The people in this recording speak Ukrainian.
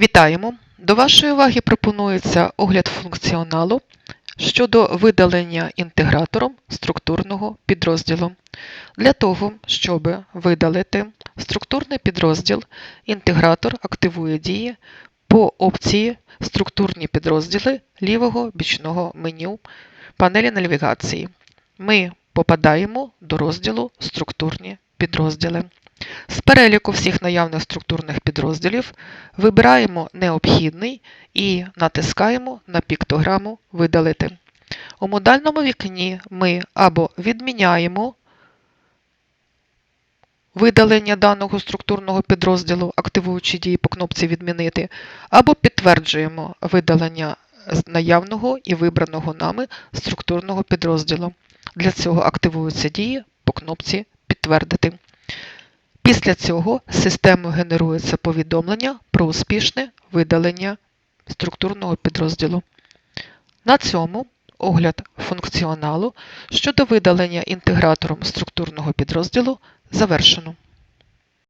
Вітаємо! До вашої уваги пропонується огляд функціоналу щодо видалення інтегратором структурного підрозділу. Для того, щоб видалити структурний підрозділ, інтегратор активує дії по опції Структурні підрозділи лівого бічного меню панелі навігації. Ми попадаємо до розділу Структурні підрозділи. З переліку всіх наявних структурних підрозділів вибираємо необхідний і натискаємо на піктограму Видалити. У модальному вікні ми або відміняємо видалення даного структурного підрозділу, активуючи дії по кнопці Відмінити, або підтверджуємо видалення наявного і вибраного нами структурного підрозділу. Для цього активуються дії по кнопці Підтвердити. Після цього системою генерується повідомлення про успішне видалення структурного підрозділу. На цьому огляд функціоналу щодо видалення інтегратором структурного підрозділу завершено.